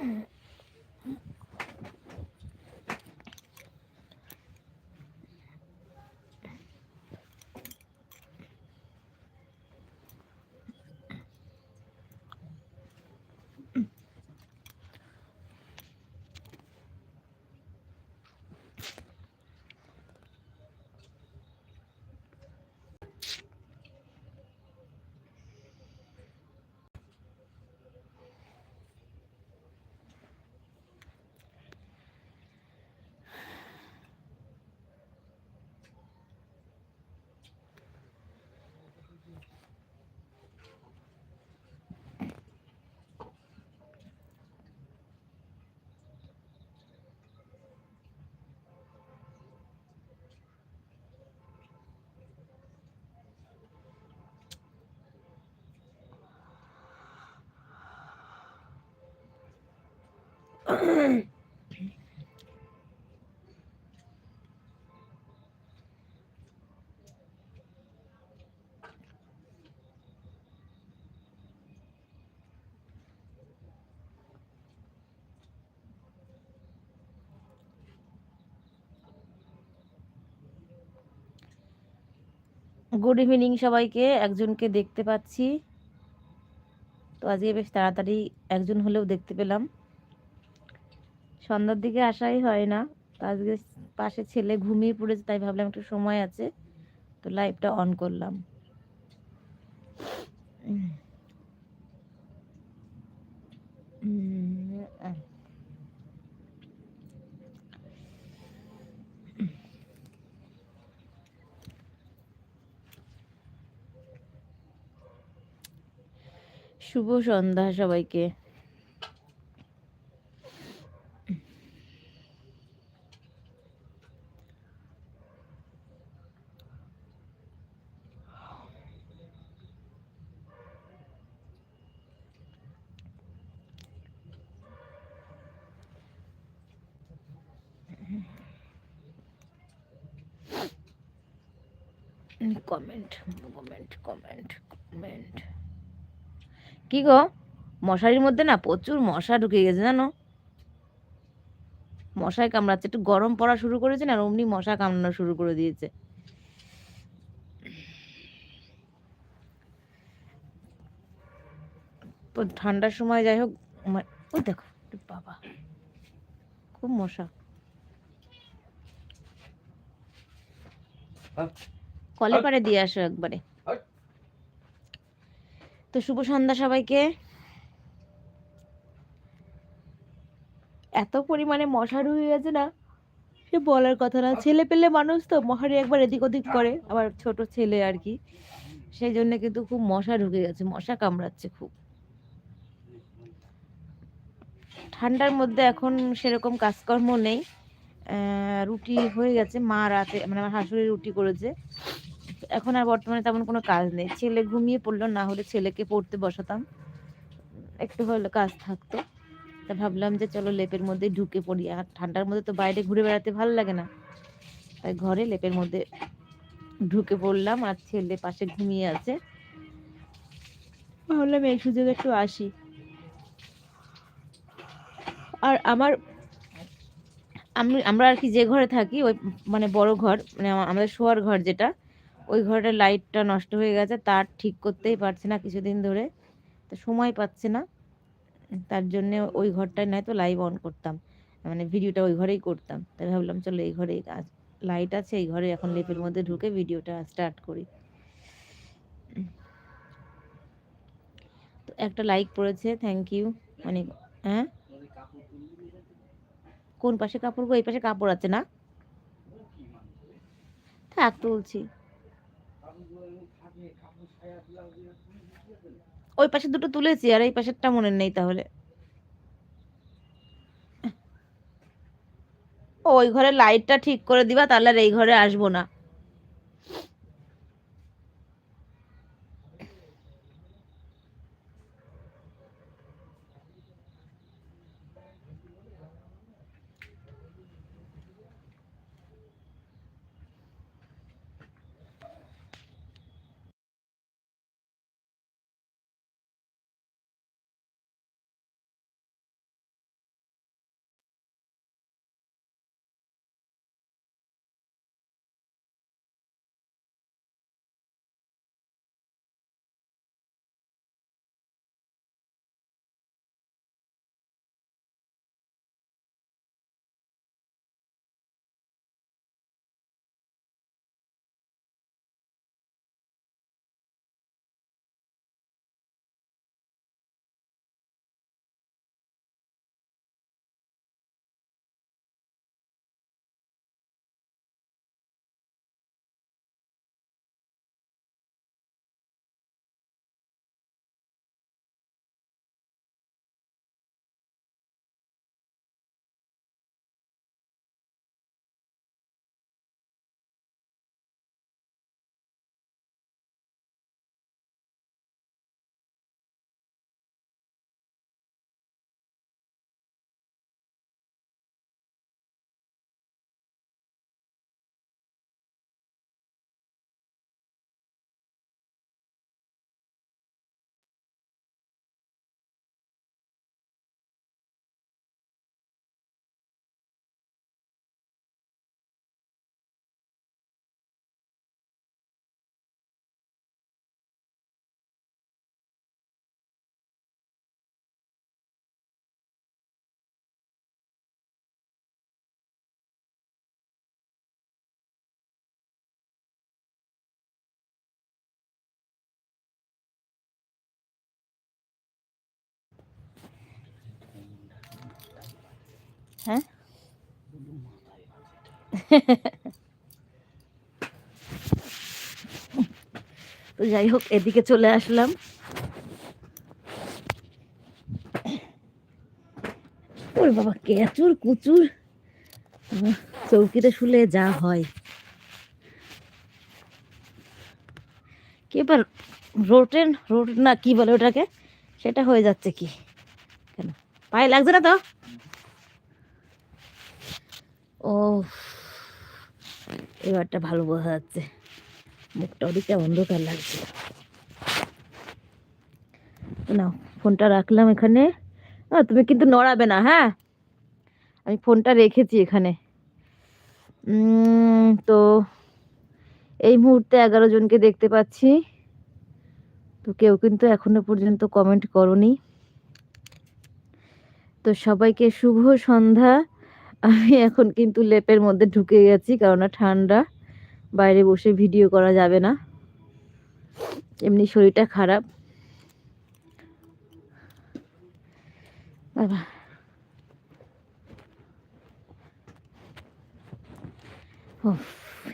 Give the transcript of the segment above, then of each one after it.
Mm-hmm. Good evening সবাইকে একজনকে দেখতে পাচ্ছি। তো আজকে বেশ তাড়াতাড়ি একজন হলেও দেখতে পেলাম। সন্ধ্যার দিকে আসাই হয় না। আজকে পাশে ছেলে ঘুমিয়ে পড়েছে, তাই ভাবলাম একটু সময় আছে। তো লাইভটা অন করলাম। শুভ সন্ধ্যা সবাইকে। কমেন্ট কমেন্ট কমেন্ট কমেন্ট কি গো? মশারির মধ্যে না প্রচুর মশা ঢুকে গেছে জানো? মশায় কামড়াচ্ছে। একটু গরম পড়া শুরু করেছে না, আর অমনি মশা কামড়ানো শুরু করে দিয়েছে। তো ঠান্ডার সময় যাই হোক ওই দেখো বাবা। খুব মশা। কলে পারে দিয়ে আসো একবারে। তো শুভ সন্ধ্যা সবাইকে। এত পরিমাণে মশা ঢুকে গেছে না? সে বলার কথা না, ছেলে পেলে মানুষ তো, মশারি একবার এদিক ওদিক করে, আবার ছোট ছেলে আর কি। সেই জন্য কিন্তু খুব মশা ঢুকে গেছে, মশা কামড়াচ্ছে খুব। ঠান্ডার মধ্যে এখন সেরকম কাজকর্ম নেই। রুটি হয়ে গেছে মা রাতে মানে আমার শাশুড়ি রুটি করেছে। এখন আর বর্তমানে তেমন কোনো কাজ নেই। ছেলে ঘুমিয়ে পড়ল, না হলে ছেলেকে পড়তে বসাতাম। একটু হলে কাজ থাকতো। তা ভাবলাম যে চলো লেপের মধ্যে ঢুকে পড়ি। আর ঠান্ডার মধ্যে তো বাইরে ঘুরে বেড়াতে ভালো লাগে না। তাই ঘরে লেপের মধ্যে ঢুকে পড়লাম আর ছেলে পাশে ঘুমিয়ে আছে। ভাবলাম এই সুযোগে একটু আসি। আর আমার আমি, আমরা আর কি যে ঘরে থাকি, ওই মানে বড় ঘর মানে আমাদের শোয়ার ঘর যেটা, ওই ঘরের লাইটটা নষ্ট হয়ে গেছে, তার ঠিক করতেই পারছে না কিছুদিন ধরে, তো সময় পাচ্ছে না। তার জন্য ওই ঘরটায় নয় তো লাইভ অন করতাম মানে ভিডিওটা ওই ঘরেই করতাম। তাই ভাবলাম, চলো এই ঘরেই লাইট আছে, এই ঘরে এখন লেপের মধ্যে ঢুকে ভিডিওটা স্টার্ট করি। তো একটা লাইক পড়েছে থ্যাংক ইউ মানে হ্যাঁ? কোন পাশে কাপড় গো, এই পাশে কাপড় আছে না? থাক, তুলছি। ওই পাশে দুটো তুলেছি, আর এই পাশেরটা মনে নেই তাহলে। ওই ঘরে লাইটটা ঠিক করে দিবা, তাহলে আর এই ঘরে আসব না। হ্যাঁ? তো যাই হোক, এদিকে চলে আসলাম। ওরে বাবা, কেচুর কুচুর। চৌকিতে শুলে যা হয়। কি এবার রোটেন, রোট না কি বলে ওটাকে? সেটা হয়ে যাচ্ছে কি? কেন? পায়ে লাগছে না তো? ও এবারটা ভালো বোঝা যাচ্ছে। মুখটা ওদিকে অন্ধকার লাগছে। না ফোনটা রাখলাম এখানে। আ, তুমি কিন্তু নড়াবে না হ্যাঁ? আমি ফোনটা রেখেছি এখানে। তো এই মুহূর্তে এগারো জনকে দেখতে পাচ্ছি। তো কেউ কিন্তু এখনও পর্যন্ত কমেন্ট করনি। তো সবাইকে শুভ সন্ধ্যা। আমি এখন কিন্তু লেপের মধ্যে ঢুকে গেছি কেননা ঠান্ডা। বাইরে বসে ভিডিও করা যাবে না। এমনি শরীরটা খারাপ। বাবা।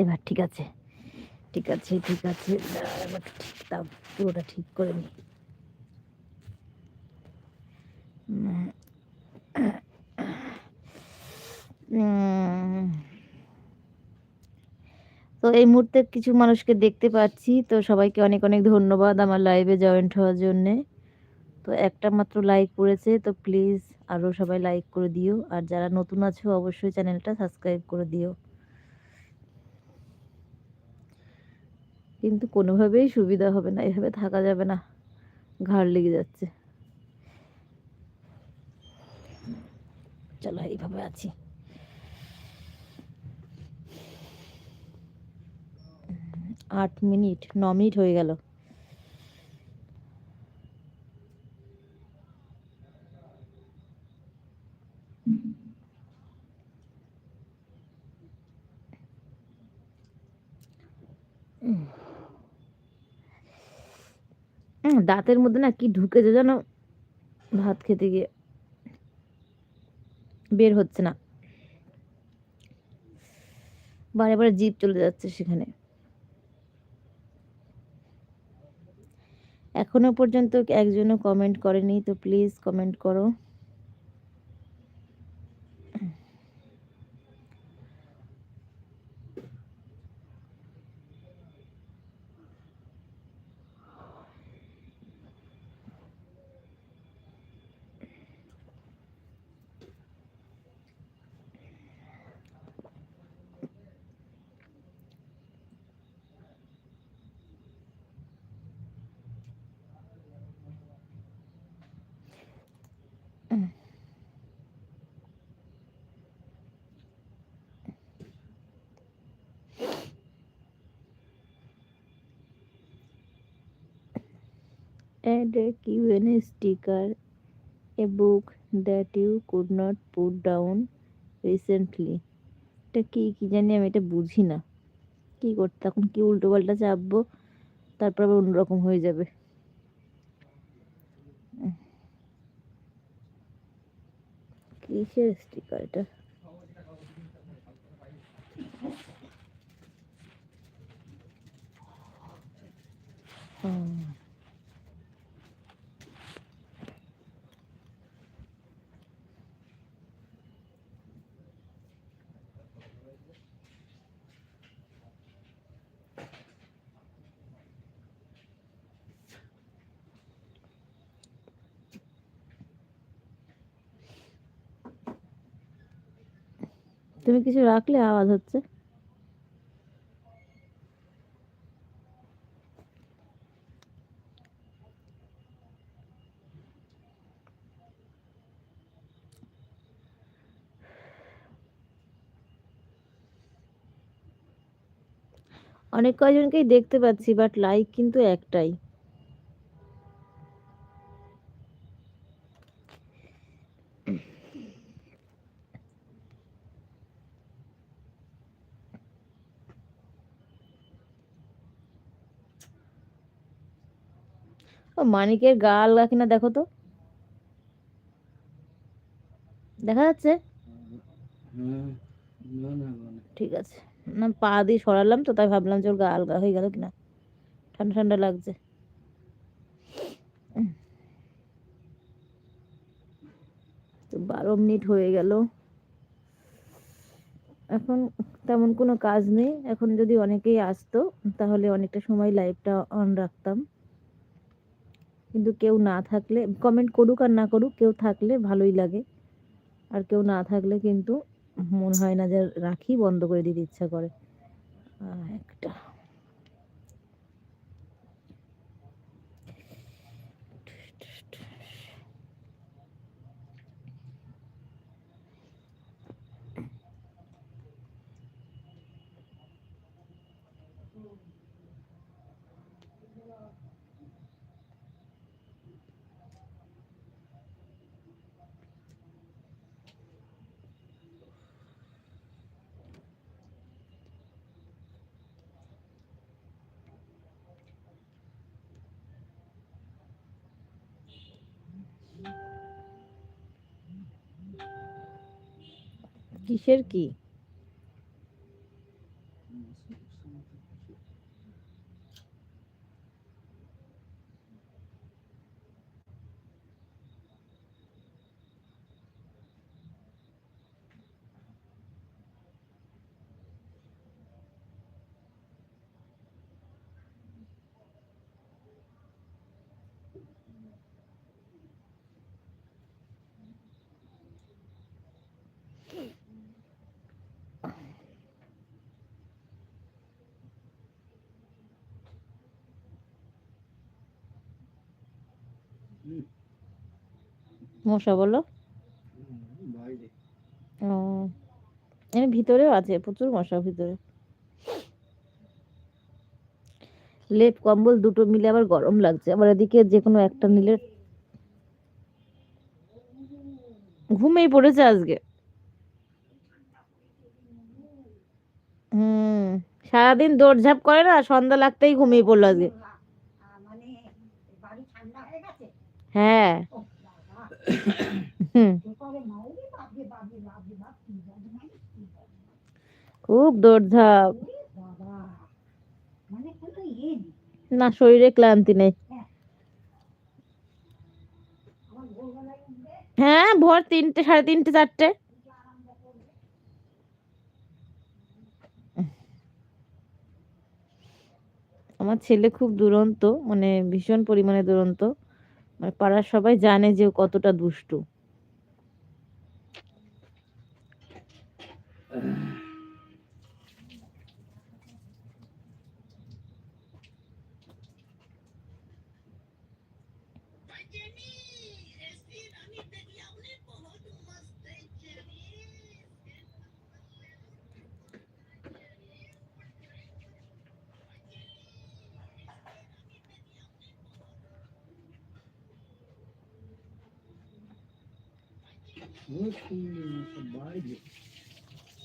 এবার ঠিক আছে। ঠিক আছে ঠিক আছে। ঠিক পুরোটা ঠিক করে নি। তো এই মুহূর্তে কিছু মানুষকে দেখতে পাচ্ছি, তো সবাইকে অনেক অনেক ধন্যবাদ আমার লাইভে জয়েন্ট হওয়ার জন্যে। তো একটা মাত্র লাইক করেছে তো প্লিজ আরও সবাই লাইক করে দিও। আর যারা নতুন আছো, অবশ্যই চ্যানেলটা সাবস্ক্রাইব করে দিও। কিন্তু কোনোভাবেই সুবিধা হবে না, এভাবে থাকা যাবে না। ঘাড় লেগে যাচ্ছে। চলো, এইভাবে আছি। আট মিনিট, ন মিনিট হয়ে গেল। দাঁতের মধ্যে না কি ঢুকেছে যেন, ভাত খেতে গিয়ে। বের হচ্ছে না। বারে বারে জিভ চলে যাচ্ছে সেখানে। এখনও পর্যন্ত একজনও কমেন্ট করেনি তো প্লিজ কমেন্ট করো। Add a Q&A sticker, a book that you could not put down recently. এটা কি কি জানি আমি এটা বুঝি না কি করতে এখন কি উল্টো পাল্টা চাপবো তারপর আবার অন্যরকম হয়ে যাবে। কিসের স্টিকার এটা হুম তুমি কিছু রাখলে আওয়াজ হচ্ছে। অনেক কয়জনকেই দেখতে পাচ্ছি বাট লাইক কিন্তু একটাই। মানিকের গাল কিনা দেখো তো। দেখা যাচ্ছে? ঠিক আছে। না, পা দিয়ে সরালাম তো, তাই ভাবলাম যে ওর গা আলগা হয়ে গেল কিনা। ঠান্ডা ঠান্ডা লাগছে। তো বারো মিনিট হয়ে গেল। এখন তেমন কোনো কাজ নেই। এখন যদি অনেকেই আসতো, তাহলে অনেকটা সময় লাইভটা অন রাখতাম। কিন্তু কেউ না থাকলে কমেন্ট করুক আর না করুক, কেউ থাকলে ভালোই লাগে। আর কেউ না থাকলে কিন্তু মনে হয় না যে রাখি বন্ধ করে দিতে ইচ্ছা করে। একটা। কিসের কি হুম, মশা বলো? ও ভিতরেও আছে, প্রচুর মশা ভিতরে। লেপ, কম্বল দুটো মিলে আবার গরম লাগছে। আবার এদিকে যে কোনো একটা নিলে ঘুমিয়ে পড়েছে আজকে। হুম, সারাদিন দৌড়ঝাঁপ করে না, সন্ধ্যা লাগতেই ঘুমিয়ে পড়ল আজকে। হ্যাঁ। খুব দৌড়ঝাঁপ। না, শরীরে ক্লান্তি নেই। হ্যাঁ ভোর তিনটে, সাড়ে তিনটে, চারটে। আমার ছেলে খুব দুরন্ত মানে ভীষণ পরিমাণে দুরন্ত। মানে পাড়ার সবাই জানে যে কতটা দুষ্টু।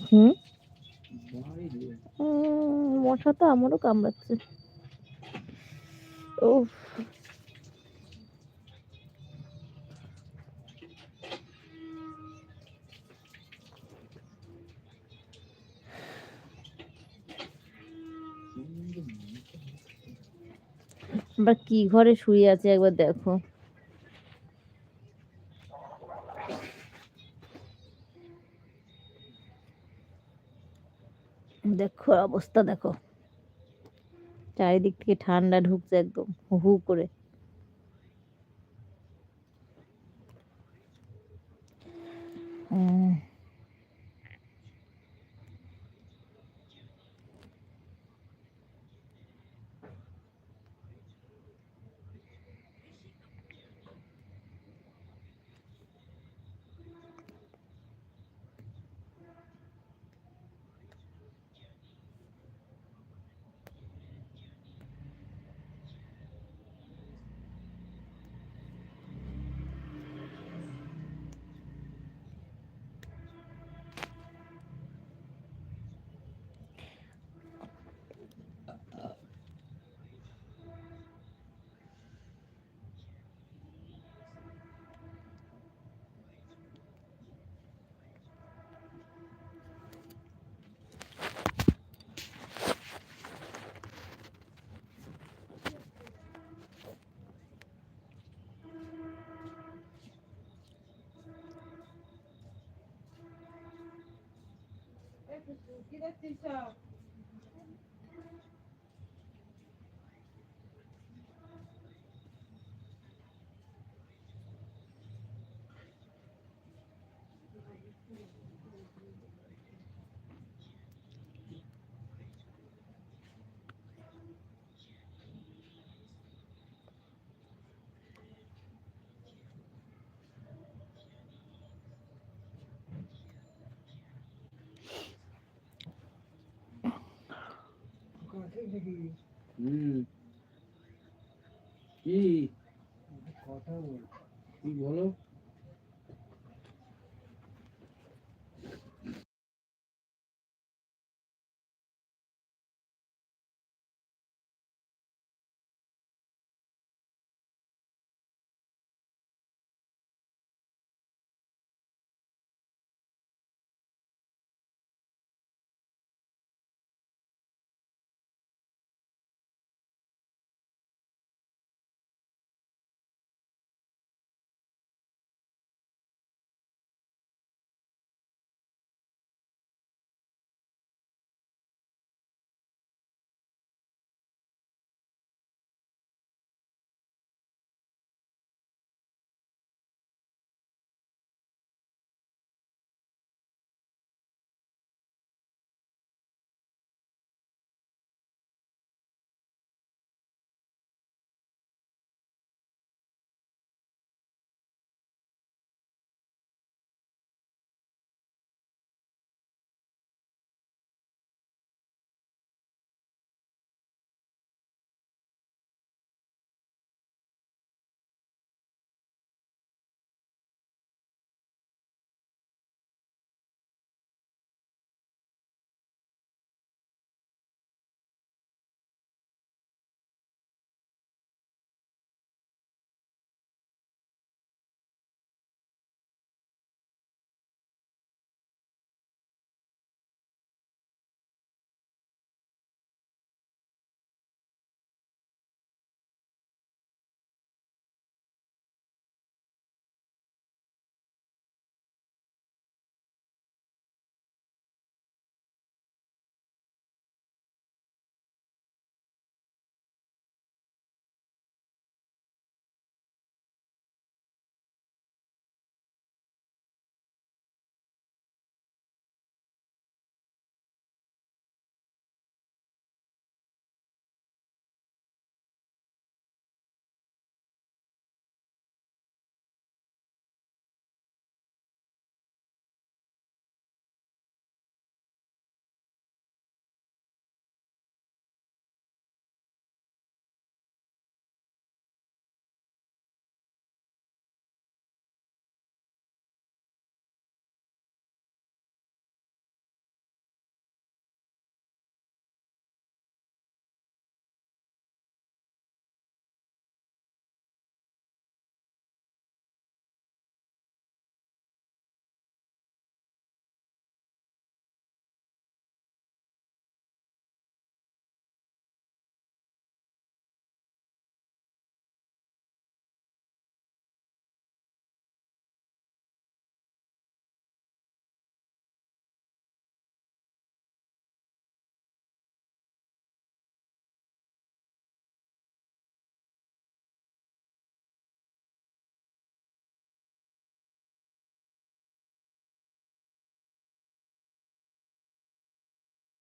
হুম? মশা তো আমারও কামড়াচ্ছে। মশা। আমরা কি ঘরে শুয়ে আছে একবার দেখো। দেখো অবস্থা দেখো। চারিদিক থেকে ঠান্ডা ঢুকছে একদম হু হু করে। কাছে দেখি হুম। কি? কথা বল। কি বলো?